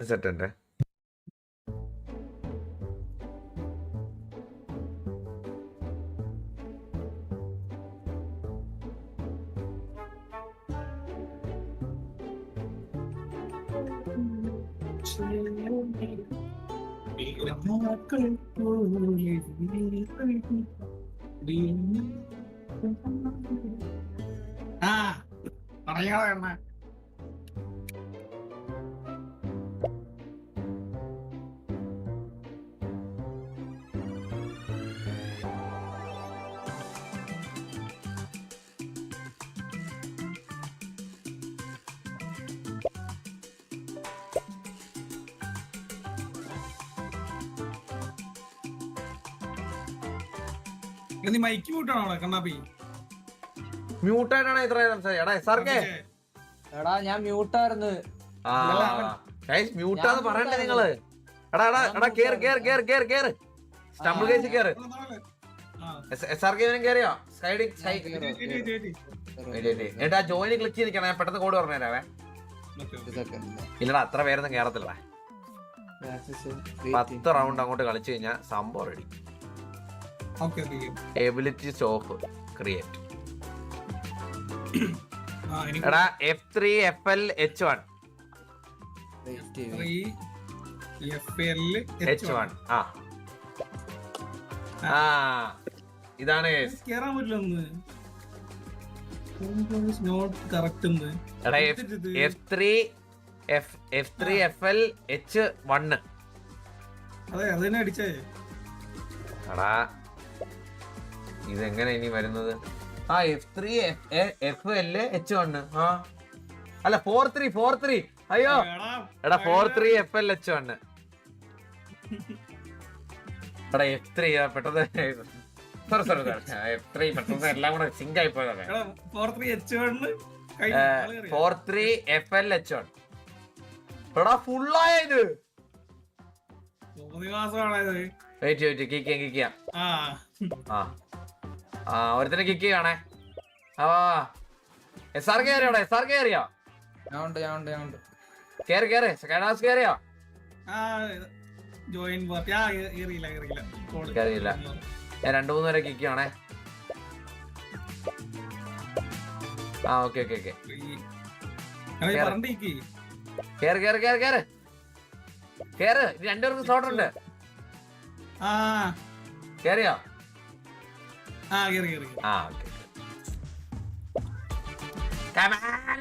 Set ഉണ്ട് ആ പറയാ നീ മൈക്ക് കൂട്ടാണോ കണ്ണാപ്പി മ്യൂട്ടായിട്ടാണ് ഇത്ര എടാ എസ്ആർകെ എടാ ഞാൻ മ്യൂട്ടായിരുന്നു ആ മ്യൂട്ടാന്ന് പറയണ്ടേ നിങ്ങൾ? എടാ എടാ എടാ കേറ് കേറ് കേറ് കേറ്. കേറ് സ്റ്റംബിൾ കേസ് കേറ്. എസ് ആർ കെ കേറിയോ? സൈഡ് എന്നിട്ട് ആ ജോയിന് ക്ലിക്ക് ചെയ്തിരിക്കണം. ഞാൻ പെട്ടെന്ന് കോഡ് പറഞ്ഞുതരാവേ ഇല്ലടാ അത്ര പേരൊന്നും കേറത്തില്ലടാ. പത്ത് റൗണ്ട് അങ്ങോട്ട് കളിച്ചു കഴിഞ്ഞാൽ സംഭവം ready okay ability stop create എടാ F three F L H one H one ആ. ആ. ഇതാണ്. കേറാൻ പറ്റില്ല F three F F three F L H one അതെ അത് തന്നെ അടിച്ചേ. എടാ ഇതെങ്ങനെ ഇനി വരുന്നത്? ആ F three F L H one ആ. അല്ല ഫോർ ത്രീ ഫോർ ത്രീ അയ്യോ. എടാ four three F L H one എടാ എഫ് ത്രീ പെട്ടെന്ന് സോറി സോറി എഫ് ത്രീ പെട്ടെന്ന് എല്ലാം കൂടെ സിങ്ക് ആയി പോയതാണ് four three F L H one എടാ ഫുള്ളായത് മാസമാണത് വെയിറ്റ് വെയിറ്റ് കിക്ക് കിക്കാം ആ. ഒരുത്തനെ കിക്ക് ചെയ്യണേ. ആ എസ് ആർ കെ കയറിയോ എസ് ആർ കയറിയോ ഞാൻ ഉണ്ട് ഞാൻ ഉണ്ട് ഞാൻ ഉണ്ട്. കേറി കേറി. സെക്കൻഡ് ഹൗസ് കയറിയോ ആ ജോയിൻ. കേറിയില്ല. ഞാൻ രണ്ടു മൂന്ന് പേരെ കിക്ക് ചെയ്യണേ. ആ ഓക്കെ ഓക്കെ ഓക്കെ കേറ്. കേറ് കേറ് കേറ് കേറ്. രണ്ടുപേർക്ക് സ്ലോട്ടുണ്ട് ആ. കേറിയോ? ആ കേറി കേറി ആ okay come on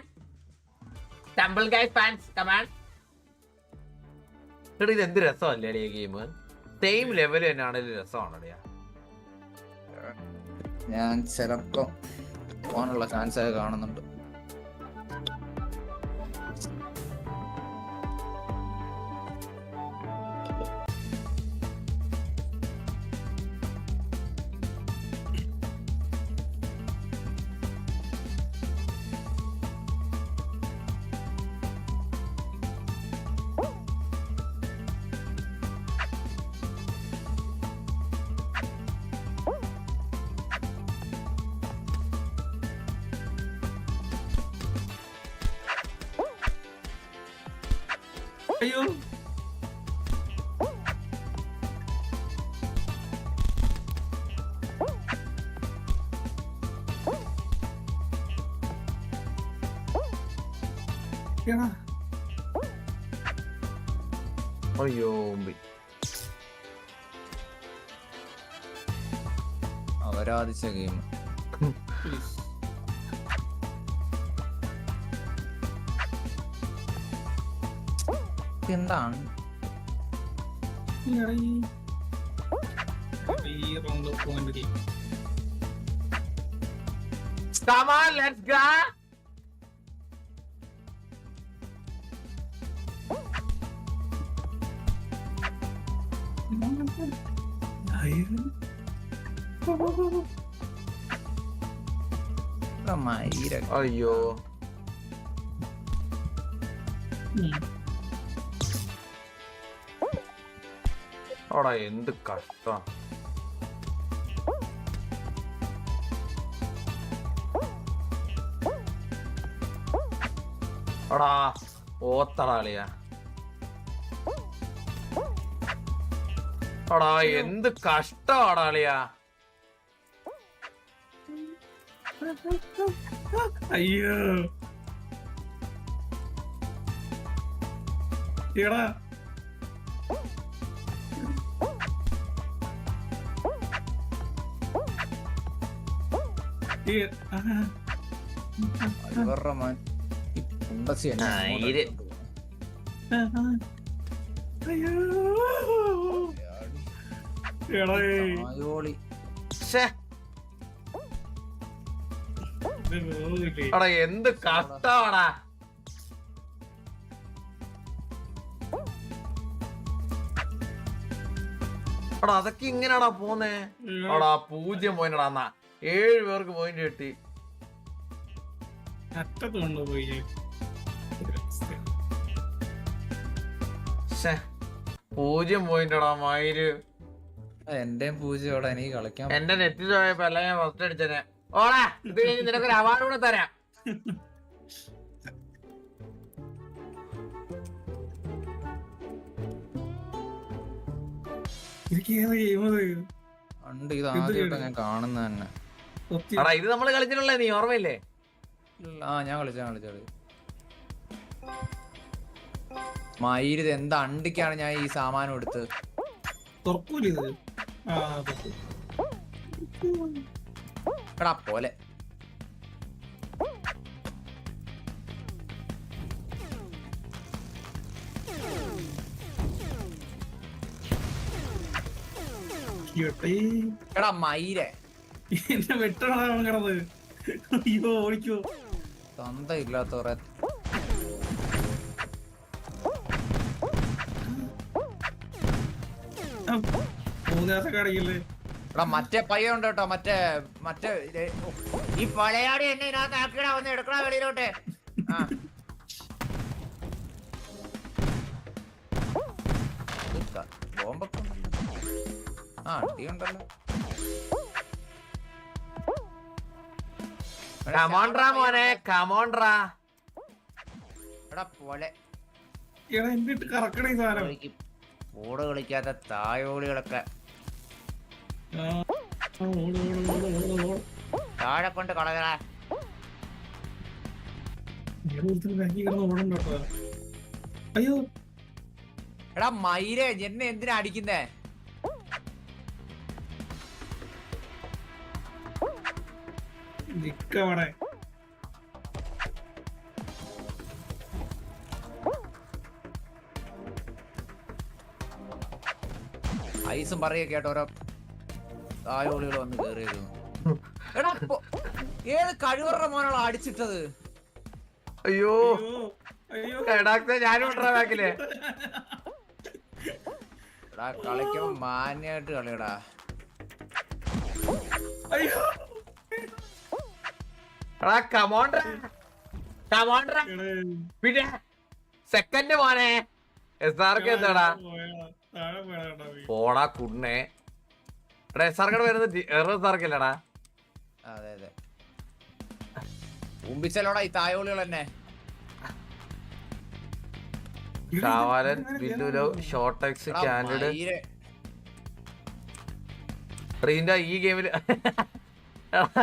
temple guys fans come on എടാ ഇത് എന്ത് രസമല്ലേ ഈ ഗെയിം സെയിം ലെവൽ തന്നെയാണ് രസമാണ് ഞാൻ ചിലപ്പോ പോകാനുള്ള ചാൻസ് ഒക്കെ കാണുന്നുണ്ട്. അയ്യോ എടാ, അയ്യോ ഉമ്പി. അവരാധിച്ച ഗെയിം please. എന്താണ്. Come on, let's go. ഇവിടെ മയിര അയ്യോ. ഓടാ എന്ത് കഷ്ടമാണ് എടാ ഓത്തടാളിയാ എടാ എന്ത് കഷ്ടമാടാളിയാ അയ്യോ. എടാ ഇത് പോകില്ലേ? എടാ എന്ത് കഷ്ടമാടാ അതൊക്കെ ഇങ്ങനെയാടാ പോന്നേ അവിടെ പൂജ്യം പോയിനടാ എന്നാ ഏഴ് പേർക്ക് പോയിന്റ് കിട്ടി. പൂജ്യം പോയിന്റടാ മയിൽ. എന്റെ പൂജ്യം എനിക്ക് കളിക്കാൻ എന്റെ നെറ്റിൽ പോയപ്പോ അല്ല ഞാൻ ഫസ്റ്റ് അടിച്ചനെ. ഓടാ ഇത് കഴിഞ്ഞ് നിനക്കൊരു അവാർഡ് കൂടെ തരാം. ഇത് ഏത് ഗെയിം ഉണ്ട് ഇത് ആദ്യമായിട്ട് ഞാൻ കാണുന്ന തന്നെ. എടാ ഇത് നമ്മൾ കളിച്ചിട്ടുള്ളേ നീ ഓർമ്മയില്ലേ? ആ ഞാൻ കളിച്ച ഞാൻ കളിച്ചു കളി മയിലിത് എന്ത് അണ്ടിക്കാണ് ഞാൻ ഈ സാമാനം എടുത്ത്. എടാ പോലെ. എടാ മയിലെ. എന്നെ വെട്ടണ കിടന്നത്? അയ്യോ ഓടിക്കോ. തന്ത ഇല്ലാത്തവരെ മൂന്നാസ കാണിക്കല്ലേ എടാ മറ്റേ പയ്യ ഉണ്ട് കേട്ടോ മറ്റേ മറ്റേ ഇത് ഓ, ഈ പഴയാടി എന്നെ ഇതിനകത്ത് ആക്കിടാ ഒന്ന് എടുക്കണ വെളിയിലോട്ട്. ആ. ഇത് ക- ബോംബൊക്കെ ഉണ്ടല്ലോ. ആ അടിയുണ്ടല്ലോ. എടാ, കമോൺട്രാ മോനെ കമോൺട്രാ എടാ പോലെ ഓട് കളിക്കാത്ത തായോളികളൊക്കെ. താഴെ കൊണ്ട് കളകടാ. അയ്യോ എടാ മയിരെ എന്നെ എന്തിനാ അടിക്കുന്നേ നിക്കവിടെ. ഐസും പറയ കേട്ടോ ഓരോ തായോളികൾ വന്ന് കേറിയിരുന്നു. എടാ പൊ- ഏത് കഴിവറുടെ മോനാണ് അടിച്ചിട്ടത്? അയ്യോ. എടാക്ക ഞാനും ബാക്കിൽ. എടാ കളിക്കുമ്പോ മാന്യായിട്ട് കളിയടാ. അയ്യോ. പിന്നെ സെക്കൻഡ് മോനെ. എസ് ആർക്ക് എന്താടാ. പോടാ കുണ്ണേ. എടാ എസ് ആർക്കടെ വരുന്നത് എസ് ആർക്കില്ലടാ അതെ അതെ. ഉമ്പിച്ചല്ലോടാ ഈ തായോളികൾ തന്നെ കാവാലൻ ഷോർട്ടെക്സ് കാൻഡിഡ്. റീന്റെ ഈ ഗെയിമിൽ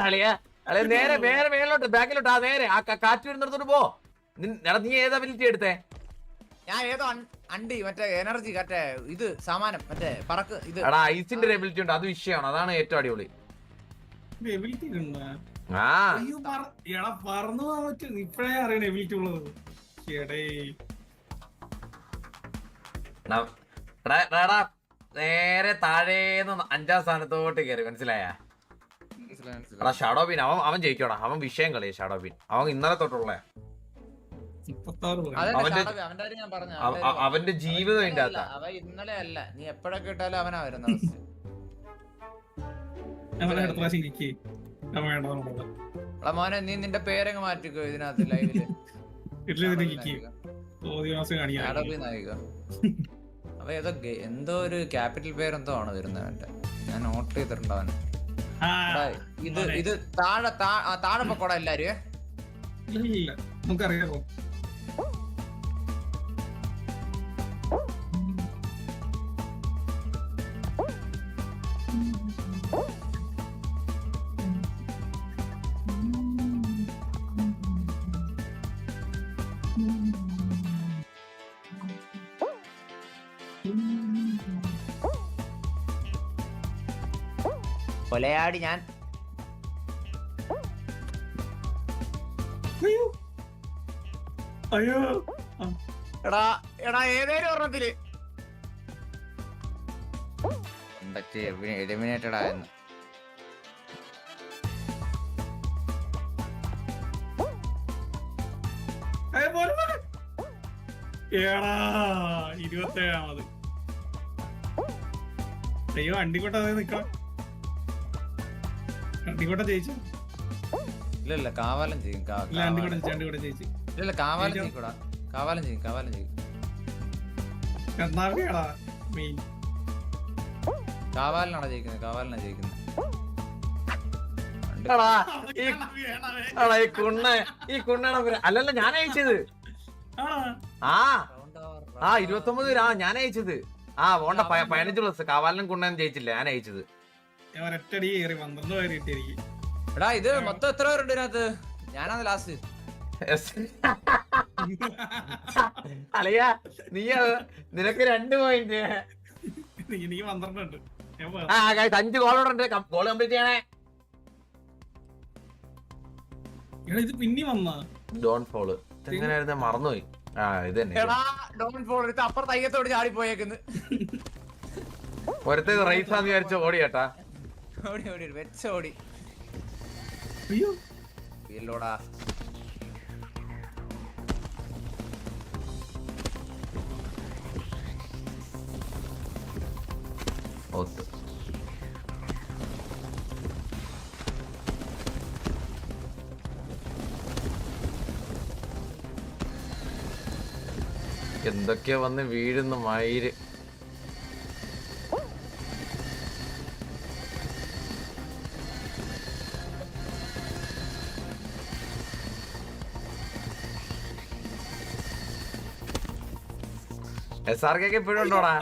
അളിയ അളിയ നേരെ നേരെ മേലോട്ട് ബാക്കിലോട്ട് ആ നേരെ ആ കാറ്റ് വരുന്നിടത്തോട്ട് പോ. നീ ഏത് അബിലിറ്റി എടുത്തേ? ഞാൻ ഏതോ അണ്ടി മറ്റേ എനർജി മറ്റേ ഇത് സാമാനം മറ്റേ പറക്ക് ഇത്. എടാ ഐസിന്റെ എബിലിറ്റി ഉണ്ട് അത് വിഷയമാണ് അതാണ് ഏറ്റവും അടിപൊളി. ഉണ്ടോ? ആ. അയ്യോ പറ- എടാ പറന്നു പോകാൻ പറ്റും ഇപ്പഴേ അറിയണ എബിലിറ്റി ഉള്ളത്. നേരെ താഴേന്ന് അഞ്ചാം സ്ഥാനത്തോട്ട് കയറി മനസ്സിലായി. എടാ ഷാഡോ ബിൻ അവൻ അവൻ ജയിക്കോടാ. അവൻ വിഷയം കളി ഷാഡോ ബിൻ അവൻ ഇന്നലെ തൊട്ടുള്ള അവന്റെ- അവ- അവ- ജീവിതം അകത്താ. അവ ഇന്നലെ അല്ല. നീ എപ്പോഴൊക്കെ ഇട്ടാലും അവനാ വരുന്ന അവസ്ഥ അവനെ അടുത്ത പ്രാവശ്യം ഇരിക്കേ വേണ്ട നമ്മളെ എടാ മോനെ നീ നിന്റെ പേരങ്ങ് മാറ്റിക്കോ ഇതിനകത്ത് ലൈവിൽ അപ്പൊ ഏതോ ഗെ- എന്തോ ഒരു ക്യാപിറ്റൽ പേരെന്തോ ആണ് വരുന്നവന്റെ ഞാൻ നോട്ട് ചെയ്തിട്ടുണ്ട് അവൻ ആ, എടാ, ഇത് ഇത് താഴെ താഴെ പൊക്കോടാ എല്ലാരും. നമുക്കറിയാമോ കൊലയാടി ഞാൻ. അയ്യോ. അയ്യോ. എടാ എടാ ഏതേലും ഒരെണ്ണത്തിൽ. എലിമിനേറ്റഡ് ആയെന്ന്. ഏടാ ഇരുപത്തേഴാമത്. അയ്യോ അണ്ടിക്കോട്ട അതേ നിക്കാം അണ്ടിക്കോട്ട ജയിച്ചു. ഇല്ല ഇല്ല കാവാലം ചെയ്യും കാ- ഇല്ല അണ്ടിക്കോട്ട ഇല്ല ഇല്ല കാവാലം? ചെയ്യൂടാ കാവാലം ചെയ്യും കാവാലം ചെയ്യും കർണാടകയാടാ മെയിൻ കാവാലിനാണ് ജയിക്കുന്നത്? കാവാലിനാണ് ജയിക്കുന്നത്. എടാ ഈ എടാ ഈ കുണ്ണ ഈ കുണ്ണാണ് അല്ലല്ല ഞാൻ അയച്ചത് ആ. ആ ഇരുപത്തൊമ്പത് ആ ഞാൻ അയച്ചത് ആ പോണ്ട പതിനഞ്ച് പ്ലസ് കാവാലിനും കുണ്ണനും ജയിച്ചില്ല ഞാൻ അയച്ചത് ഒരൊറ്റടി കയറി പന്ത്രണ്ട് പേര് കിട്ടിയിരിക്കും. എടാ ഇത് മൊത്തം എത്ര പേരുണ്ട് ഇതിനകത്ത്? ഞാനാണ് ലാസ്റ്റ് അളിയ നീ അത് നിനക്ക് രണ്ട് പോയിന്റ് എനിക്ക് പന്ത്രണ്ട് ഉണ്ട്. ഞാൻ പോ- ആ guys, അഞ്ച് ഗോളോടുണ്ട് ഗോൾ കംപ്ലീറ്റ് ചെയ്യണേ. എടാ ഇത് പിന്നെ വന്ന. ഡോൺ ഫോൾ എങ്ങനെയായിരുന്നു മറന്നുപോയി. ആ ഇത് തന്നെ. എടാ ഡോൺ ഫോൾ എടുത്ത് അപ്പുറത്ത് അയ്യത്തോട് ചാടി പോയേക്കുന്നു ഒരുത്തത് റൈസാന്ന് വിചാരിച്ച ഓടി കേട്ടാ ഓടി ഓടി വെച്ച ഓടി. അയ്യോ. വീലോടാ ഒത്ത് എന്തൊക്കെയാ വന്ന് വീഴുന്ന മയിര്. എസ് ആർ കെ ഇപ്പോഴും ഉണ്ടോടാ?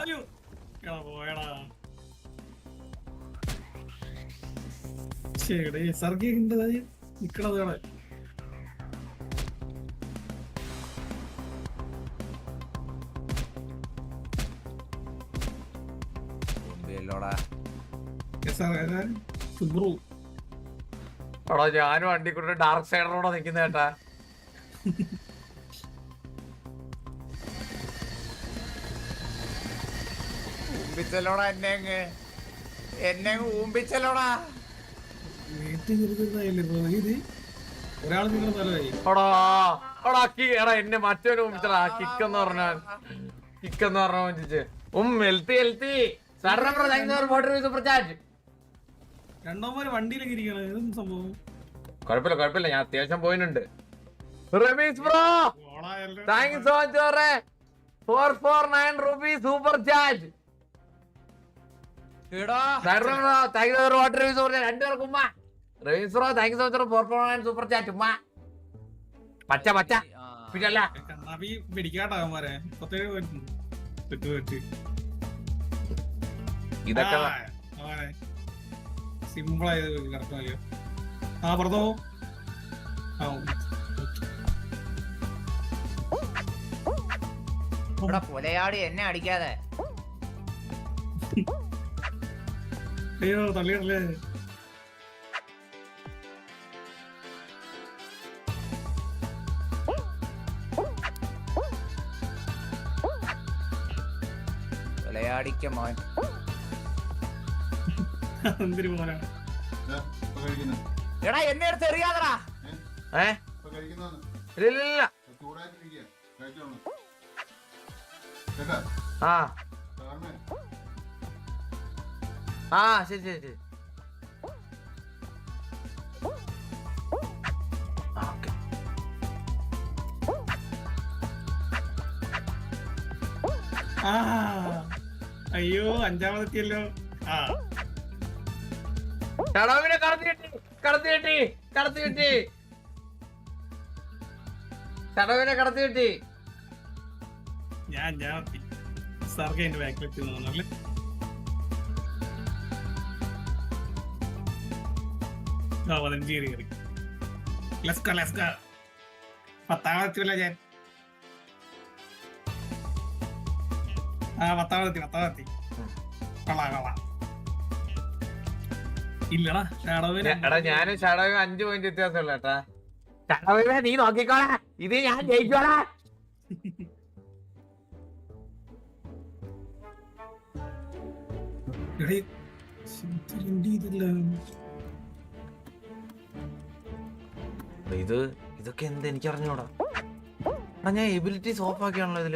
ചേടെ സർഗി ഉണ്ടതായി നിക്കണത് സുബ്രു ഞാനും വണ്ടി കൊണ്ട് ഡാർക്ക് സൈഡിലൂടെ നിക്കുന്ന കേട്ടാ. ഊമ്പിച്ചല്ലോടാ എന്നെ അങ്ങ് എന്നെ അങ്ങ് ഊമ്പിച്ചല്ലോടാ ഒരാൾ എടാ എടാ കി എടാ എന്നെ മറ്റൊരു കൊഴപ്പില്ല കിക്ക് എന്ന് പറഞ്ഞാൽ കിക്ക് എന്ന് പറഞ്ഞ മുഞ്ചിച്ച് ഉം ഹെൽത്തി ഹെൽത്തി സൂപ്പർ ചാറ്റ് രണ്ടോമാര് വണ്ടിയിലൊക്കെ ഇരിക്കണ ഇതൊന്നും സംഭവം? കുഴപ്പമില്ല കുഴപ്പമില്ല. ഞാൻ അത്യാവശ്യം പോയിട്ടുണ്ട്. Ramees bro ഓളായല്ലോ. Thank you so much four four nine rupees super chat super chat ഉമ്മ. പച്ച പച്ച. പിന്നല്ല. കണ്ണാപ്പി ഇതൊക്കെ സിമ്പിൾ ആയത് ആ പറഞ്ഞോ ആ എന്നെ അടിക്കാതെ. അയ്യോ തള്ളിയിടല്ലേ കൊലയാടിക്ക മോൻ. എന്തിനു പോരാ എടാ എന്നെ അടുത്ത് എറിയാതടാ. ഏ? ഇല്ല ഇല്ല, ഇല്ല ആ. ആ ശരി ശരി ശരി. ആ, okay. ആ അയ്യോ അഞ്ചാമതെത്തിയല്ലോ. ആ. ചടവിനെ കടത്തി കിട്ടി കടത്തി കിട്ടി കടത്തി കിട്ടി. ചടവിനെ കടത്തി കിട്ടി. ഞാൻ അഞ്ചാമത്തി സാർക്ക് അതിന്റെ ബാക്കിലെത്തി തോന്നല്ലേ പതിനഞ്ച് കയറി കയറി ലെസ്ക ലെസ്ക ഞാൻ? ആ പത്താമത്തി പത്താമത്തി കൊള്ളാം കൊള്ളാം. ഇല്ലടാ എടാ ഞാനും ഷാഡോയും അഞ്ച് പോയിന്റ് വ്യത്യാസമുള്ള ഏട്ടാ നീ നോക്കിക്കോളാ. ഇത് ഞാൻ ജയിച്ചോളാ. എടീ, ശരി, ഇതില്ല. ഇത് ഇതൊക്കെ എന്ത് എനിക്ക് അറിഞ്ഞൂടാ ആ ഞാൻ എബിലിറ്റീസ് ഓഫ് ആക്കിയാണല്ലോ ഇതിൽ.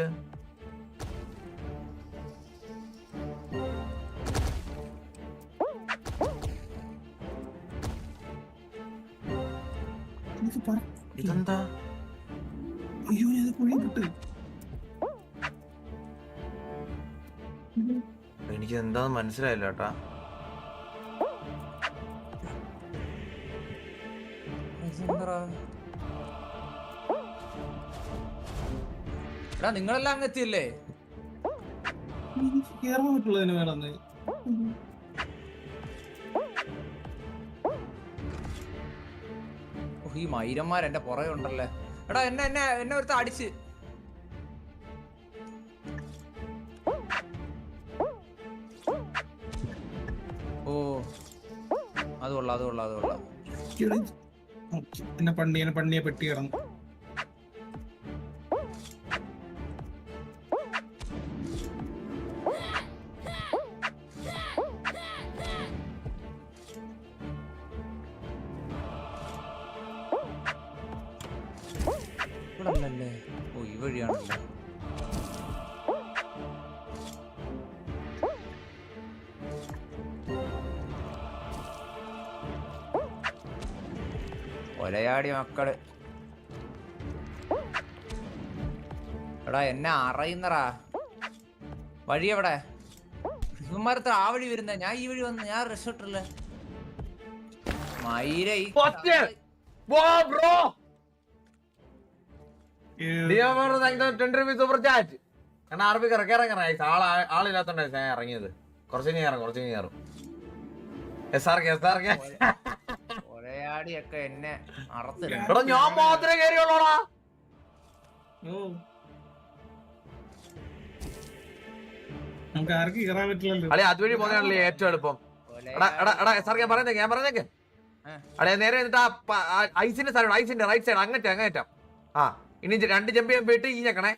ഇതെന്താ? അയ്യോ ഞാൻ കുഴി വിട്ട് എനിക്ക് എന്താന്ന് മനസ്സിലായില്ല ഏട്ടാ ഇതെന്തെടാ? എടാ നിങ്ങളെല്ലാം അങ്ങ് എത്തിയല്ലേ? കേറാൻ പറ്റുള്ളതിന് വേണമെന്ന് ഈ മൈരന്മാർ എന്റെ പുറകെ ഉണ്ടല്ലേ? എടാ എന്നെ എന്നെ എന്നെ ഒരുത്ത അടിച്ച്. ഓ അത് കൊള്ളാം അത് കൊള്ളാം അത് കൊള്ളാം. എന്നെ പണ്ണിയെ പണ്ണിയെ പെട്ടി കിടന്നു ഒലയാടി മക്കൾ. എടാ എന്നെ അറിയുന്നറാ വഴി എവിടെ? ഇവന്മാരത്ര ആ വഴി വരുന്ന? ഞാൻ ഈ വഴി വന്ന് ഞാൻ റിസോർട്ടില്ല മയിര കാരണം ആർബി ഇറക്കി ഞാൻ ഇറങ്ങിയത്. കുറച്ച് കഴിഞ്ഞ് കയറും കുറച്ച് കഴിഞ്ഞ് S R K S R K ഒലയാടിയൊക്കെ എന്നെ അറുത്തില്ല ഞാൻ മാത്രമേ കയറിയുള്ളൂടാ നമുക്ക് ആർക്കും കയറാൻ പറ്റില്ലല്ലോ. അളി അതുവഴി പോകുന്നതാണല്ലേ ഏറ്റവും എളുപ്പം. എടാ എടാ എടാ സാർ ആർ കെ പറയുന്നേക്ക് ഞാൻ പറഞ്ഞേക്ക്. അടേ നേരെ എന്നിട്ട് ആ ഐസിന്റെ സ്ഥലം ഐസിന്റെ റൈറ്റ് സൈഡ് അങ്ങറ്റം അങ്ങറ്റം. ആ ഇനി രണ്ട് ജമ്പ് ചെയ്യാൻ പോയിട്ട് ഈ ഞെക്കണേ.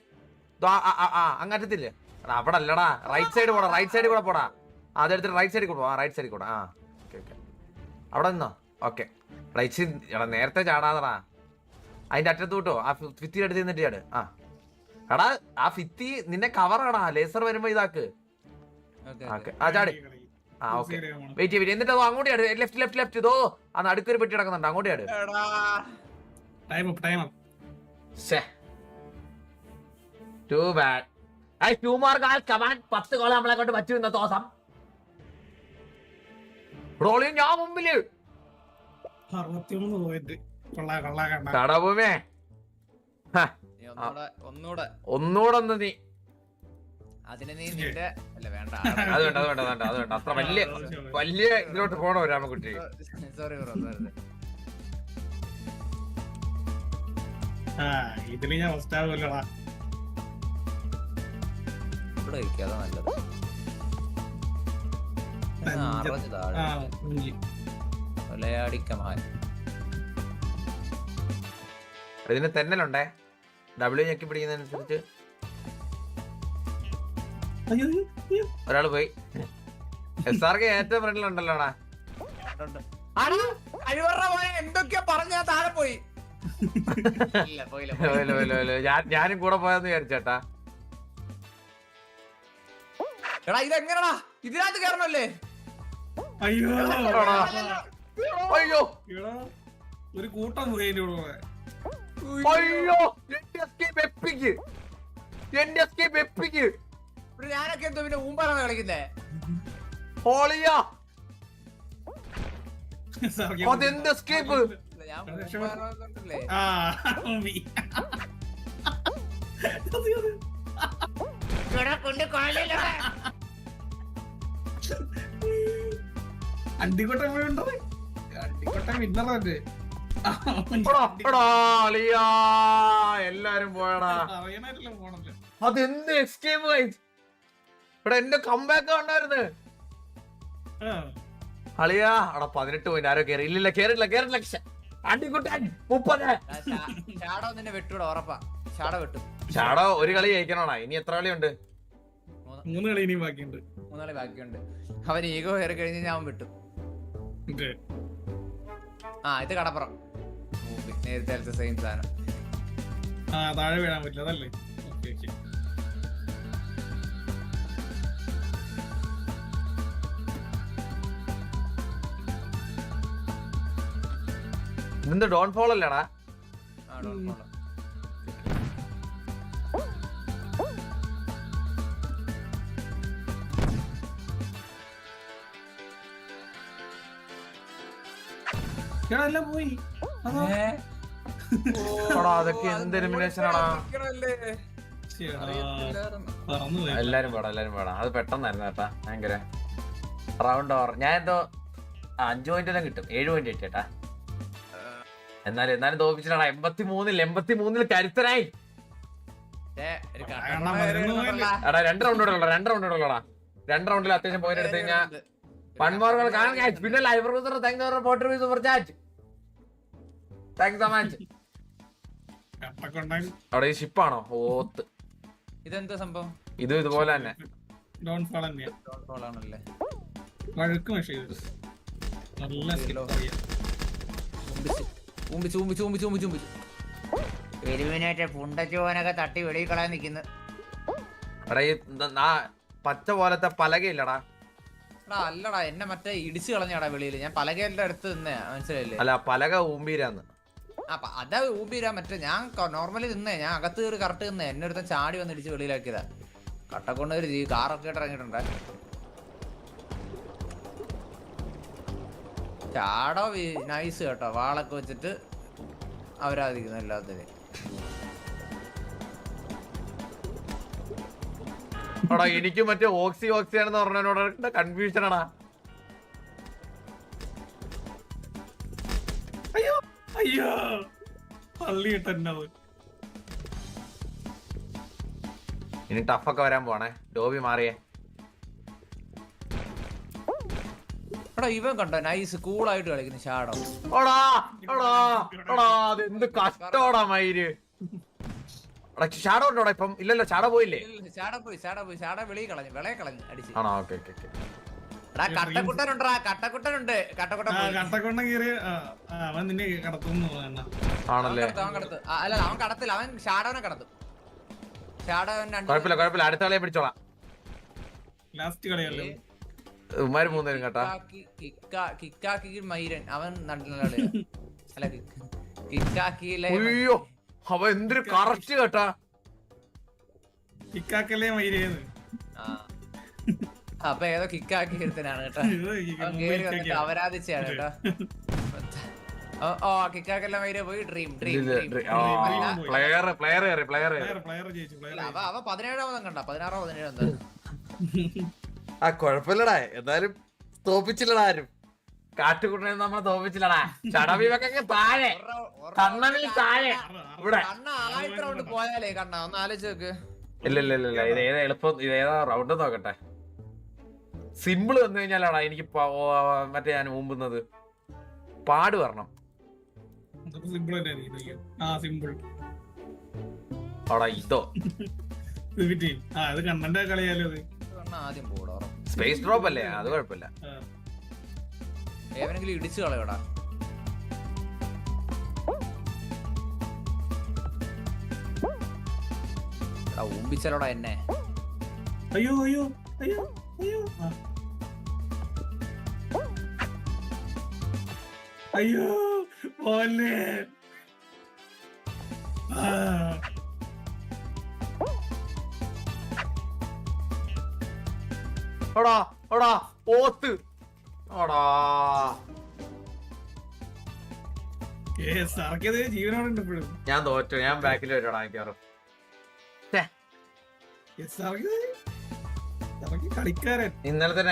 ദോ, ആ അങ്ങറ്റത്തില്ലേ? എടാ അവിടെ അല്ലടാ റൈറ്റ് സൈഡ് പോടാ റൈറ്റ് സൈഡ് കൂടെ പോടാ. ആ, അതെടുത്തിട്ട് റൈറ്റ് സൈഡിൽ കൂടെ പോവാ ആ റൈറ്റ് സൈഡിൽ കൂടെ ആ. Okay okay. അവിടെ നിന്നോ? ഓക്കെ. റൈറ്റ് എടാ നേരത്തെ ചാടാതടാ. അതിന്റെ അറ്റത്ത് വിട്ടോ? ആ ഫിത്തിയുടെ എടുത്ത് നിന്നിട്ട് ചാട്. ആ. എടാ ആ ഫിത്തി നിന്നെ കവറാടാ ലേസർ വരുമ്പോ ഇതാക്ക്. ഓക്കെ ആ ചാടി. ആ ഓക്കെ. വെയിറ്റ് ചെയ്യാ എന്നിട്ട് അതോ അങ്ങോട്ട് ചാട്. ലെഫ്റ്റ് ലെഫ്റ്റ് ലെഫ്റ്റ് ഇതോ ആ നടുക്കൊരു പെട്ടി കിടക്കുന്നുണ്ട്. അങ്ങോട്ട് ചാട്. Time up time up too bad I to mark come on പത്ത് കോളം നമ്മളെ കൊണ്ട് പറ്റൂ തോസം? റോളിയും ഞാൻ മുമ്പിൽ. അറുപത്തിമൂന്ന് പോയിന്റ് കൊള്ളാ കൊള്ളാ കണ്ട കടവുമേ ഒന്നൂടെ ഒന്നുകൂടെ ഒന്ന് നീ. അതിന് നീ നിന്റെ അല്ല വേണ്ട. അത് വേണ്ട അത് വേണ്ട വേണ്ട അത് വേണ്ട. അത്ര വലിയ വലിയ ഇതിലോട്ട് പോണോ രാമകുട്ടി? സോറി ബ്രോ ആ ഇതിൽ ഞാൻ ഫസ്റ്റ് ആവുമല്ലോടാ ഇവിടെ കഴിക്കാതെ നല്ലത്. ആ, ഒലയാടിക്കമാൻ ഇതിന് തെന്നലുണ്ടേ? ഡബ്ല്യു ഞെക്കി പിടിക്കുന്നതനുസരിച്ച് അയ്യോ അയ്യോ, അയ്യോ. ഒരാൾ പോയി. എസ് ആർ കെ ഏറ്റവും ഫ്രണ്ടിലുണ്ടല്ലോടാ എന്തൊക്കെയാ പറഞ്ഞാ താഴെ പോയി. ഞാനും കൂടെ പോയെന്ന് വിചാരിച്ചേട്ടാ. എടാ ഇതെങ്ങനെടാ? ഇതിനകത്ത് അയ്യോ. എടാ. അയ്യോ. എടാ, ഒരു കൂട്ടം അയ്യോ. എന്റെ എസ്കേപ്പ് എപ്പിക്ക് എന്റെ എസ്കേപ്പ് എപ്പിക്ക് ഞാനൊക്കെ എന്തോ പിന്നെ ഊമ്പാറാണ് കളിക്കുന്നേ? ഹോളിയാ. അതെന്ത് എസ്കേപ്പ് ഇല്ല, ഞാൻ എടാ, എടാ, അളിയാ. എല്ലാരും പോയടാ. അതെന്ത് എസ്കേപ്പ് ഇവിടെ എന്റെ കമ്പാക്ക് ഉണ്ടായിരുന്നു. അളിയാ അവിടെ പതിനെട്ട് പോയിന്റ് ആരോ കേറി. ഇല്ലില്ല കേറില്ല കേറില്ല. അടിക്കുട്ടൻ മുപ്പത്. ഷാഡോ നിന്നെ വെട്ടൂടാ ഉറപ്പാ. ഷാഡോ വെട്ടും. ഷാഡോ ഒരു കളി ജയിക്കണോടാ. ഇനി എത്ര കളിയുണ്ട്? മൂന്ന്. മൂന്ന് കളി ഇനിയും ബാക്കിയുണ്ട്. മൂന്നാളി ബാക്കിയുണ്ട്. അവൻ ഈഗോ കയറി കഴിഞ്ഞ് ഞാൻ അവൻ വെട്ടും. ആ ഇത് കടപ്പുറം. നേരത്തെ സെയിം സാധനം ആ താഴെ വീഴാൻ പറ്റില്ല അതല്ലേ ഓക്കെ ഓക്കെ ഇന്ന് ഡോൺ ഫോൾ അല്ലേടാ ആ, ഡോൺ follow. എല്ലാം പോയി? അതൊക്കെ എന്ത് എലിമിനേഷൻ ആടാ? എല്ലാരും വേണം എല്ലാരും വേണം അത് പെട്ടെന്നായിരുന്നു കേട്ടാ ഭയങ്കര. റൗണ്ട് ഓവർ ഞാൻ എന്തോ അഞ്ചു പോയിന്റ് എല്ലാം കിട്ടും. ഏഴ് പോയിന്റ് കിട്ടിയേട്ടാ എന്നാലും എന്നാലും തോപ്പിച്ചിട്ടാണ് എൺപത്തി മൂന്നിൽ എൺപത്തി മൂന്നിൽ കരുത്തനായി. എടാ രണ്ട് റൗണ്ട് കൂടെ ഉള്ളടാ രണ്ട് റൗണ്ട് കൂടെ ഉള്ളടാ. രണ്ട് റൗണ്ടിൽ അത്യാവശ്യം പോയിന്റ് എടുത്തു കഴിഞ്ഞാൽ catch. താങ്ക് സോ മച്ച് കട്ടക്കൊണ്ടാൻ. അവിടെ ഈ ഷിപ്പാണോ ഓത്ത്. ഇതെന്താ സംഭവം? ഇത് ഇതുപോലെ തന്നെ. ഡോൺ ഫാൾ തന്നെയാ Don't follow ആണല്ലേ വഴുക്ക് നല്ല സ്കിപ്പ് ചെയ്യാം ഊമ്പിച്ച് ഊമ്പിച്ച് ഊമ്പിച്ച് ഊമ്പിച്ച് ഊമ്പിച്ച് എലിമിനേറ്റ് പുണ്ടച്ചോനൊക്കെ തട്ടി വെളിയിൽ കളയാൻ നിക്കുന്നു. എടാ നാ- പച്ച പോലത്തെ പലകയില്ലടാ. അല്ലടാ എന്നെ മറ്റേ ഇടിച്ചു കളഞ്ഞാടാ വെളിയിൽ ഞാൻ പലകേന്റെ അടുത്ത് നിന്നേ മനസ്സിലായില്ലേ? അല്ല പലക ഊമ്പീരാന്ന് അപ്പൊ അതാ ഊമ്പീരാ മറ്റേ ഞാൻ നോർമലി നിന്നേ ഞാൻ അകത്ത് കയറി കറക്റ്റ് നിന്നേ എന്നെ അടുത്ത ചാടി വന്ന് ഇടിച്ച് വെളിയിലാക്കിയതാ. കട്ടക്കൊണ്ട് ഒരു ജീ കാറൊക്കെ ആയിട്ട് ഇറങ്ങിയിട്ടുണ്ട്. ചാടോ നൈസ് കേട്ടോ. വാളൊക്കെ വെച്ചിട്ട് അവരാധിക്കുന്നു എല്ലാത്തിനും എടാ എനിക്ക് മറ്റേ ഓക്സി ഓക്സി ആണെന്ന് പറഞ്ഞതിനോട് കൺഫ്യൂഷൻ ആടാ? അയ്യോ അയ്യോ. പള്ളി കിട്ടുന്നത് ഇനി ടഫൊക്കെ വരാൻ പോണേ ഡോബി മാറിയേ. എടാ ഇവൻ കണ്ടോ നൈസ് കൂളായിട്ട് കളിക്കുന്നു ഷാഡോ. ഓടാ ഓടാ ഓടാ അത് എന്ത് കഷ്ടോടാ മയിൽ. എടാ ഷാഡോ ഉണ്ടോടാ ഇപ്പം? ഇല്ലല്ലോ ഷാഡോ പോയില്ലേ? ഷാഡോ പോയി ഷാഡോ പോയി ഷാഡോ വെളിയിൽ കളഞ്ഞു വെളയെ കളഞ്ഞു അടിച്ച്. ആണോ? ഓക്കെ ഓക്കെ ഓക്കെ എടാ കട്ടക്കുട്ടനുണ്ടാ കട്ടക്കുട്ടനുണ്ട് കട്ടക്കുട്ടൻ കട്ടക്കുട്ടൻ ആ, അവൻ നിന്നെ കടത്തുന്നു ആണല്ലേ? അവൻ കടത്തു അല്ല അവൻ കടത്തില്ല അവൻ ഷാഡോനെ കടത്തും. ഷാഡോ രണ്ട് കുഴപ്പമില്ല കുഴപ്പമില്ല. അടുത്ത കളിയെ പിടിച്ചോളാം. ലാസ്റ്റ് കളിയല്ലേ? ഉമ്മാര് മൂന്നുപേരും കേട്ടാ. കിക്കാക്കി- കിക്കാ- കിക്കാക്കി മൈരൻ അവൻ നല്ല കളിയാ. അല്ല കിക്കാക്കിയിലെ അയ്യോ. അവ എന്തൊരു കറക്റ്റ് കേട്ടാ. കിക്കാക്കല്ലേ മൈരേന്ന്. ആ. അപ്പൊ ഏതോ കിക്കാക്കി എടുത്തനാണ് കേട്ടോ. അവരാധിച്ചാണ് കേട്ടോ. ഓ, കിക്കാക്കല്ലേ മൈര? പോയി ഡ്രീം ഡ്രീം പ്ലെയർ പ്ലെയർ കയറി പ്ലെയർ പ്ലെയർ ജയിച്ചു പ്ലെയർ അവ അവ പതിനേഴാമതും കണ്ട? പതിനാറോ പതിനേഴോ എന്താ? ആ കുഴപ്പമില്ലടാ. എന്തായാലും തോപ്പിച്ചില്ലടാ ആരും. കാട്ടുകുട്ടനെ നമ്മളെ തോപ്പിച്ചില്ലടാ. ചടവിവക്കൊക്കെ താഴെ. കണ്ണനിൽ താഴെ. ഇവിടെ. കണ്ണ ആദ്യത്തെ റൗണ്ട് പോയാലേ കണ്ണ. ഒന്ന് ആലോചിച്ച് നോക്ക്. ഇല്ല ഇല്ല ഇല്ല ഇത് ഏതാ എളുപ്പം ഇത് ഏതാ റൗണ്ട് നോക്കട്ടെ. സിമ്പിൾ വന്നു കഴിഞ്ഞാലാടാ എനിക്ക് മറ്റേ ഞാൻ മുമ്പുന്നത് പാട് വരണം. ഇതോ. ആ അത് കണ്ണന്റെ കളിയാലോ അത് കണ്ണ ആദ്യം പോടോ സ്പേസ് ഡ്രോപ്പ് അല്ലേ? അത് കുഴപ്പമില്ല. ഏവനെങ്കിലും ഇടിച്ചു കളയോടാ. ഊമ്പിച്ചലോടാ എന്നെ. അയ്യോ അയ്യോ അയ്യോ അയ്യോ. അയ്യോ പോലെ. ഓടാ ഓടാ ഓത്ത് ഞാൻ തോറ്റു. ഞാൻ ബാക്കിൽ വരടാ മിക്കവാറും. ഇന്നലത്തെ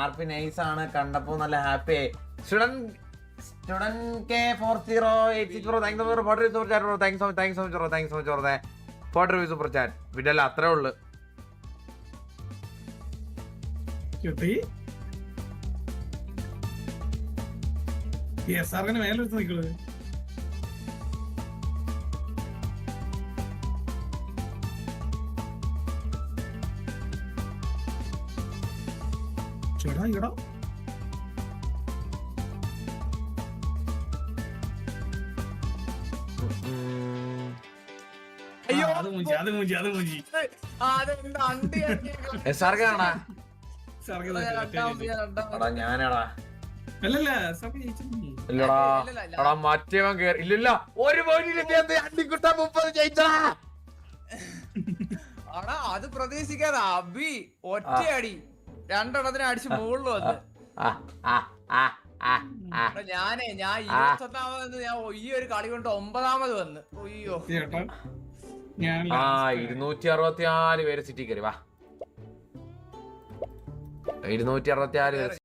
ആർ പി നൈസ് ആണ്. കണ്ടപ്പോ നല്ല ഹാപ്പി ആയി. Student student K four zero eight six four thanks super chat bro. Thanks thanks so much bro. Thanks so much bro. Super chat വിടല്ല അത്രേ ഉള്ളു. എസ് ആറിന് മേലെടുത്ത് നിൽക്കുന്നത് ചേടാ ഇടാ. അയ്യോ. അത് മൂഞ്ചി അത് മൂഞ്ചി അത് മൂഞ്ചി. സാർക്ക് രണ്ടാമത്, രണ്ടാമത്. ഞാനാടാ. ഇല്ലടാ മറ്റേവൻ കേറി ഇല്ലില്ല ഒരു പോയിന്റ് അണ്ടിക്കുട്ട മുപ്പത് ജയിച്ചാ ആടാ അത് പ്രതീക്ഷിക്കാതെ അബി ഒറ്റയടി രണ്ടെണ്ണത്തിന് അടിച്ച് മുകളിൽ വന്ന്. ആ ആ ആ ആ ആ. ഞാനേ ഞാൻ ഇരുപത്തൊന്നാമത് ഞാൻ ഈ ഒരു കളി കൊണ്ട് ഒമ്പതാമത് വന്ന്. അയ്യോ. ഞാൻ ആ ഇരുന്നൂറ്റി അറുപത്തിനാല് പേര് സിറ്റി കയറി വാ. ഇരുന്നൂറ്റി അറുപത്തിനാല് പേര്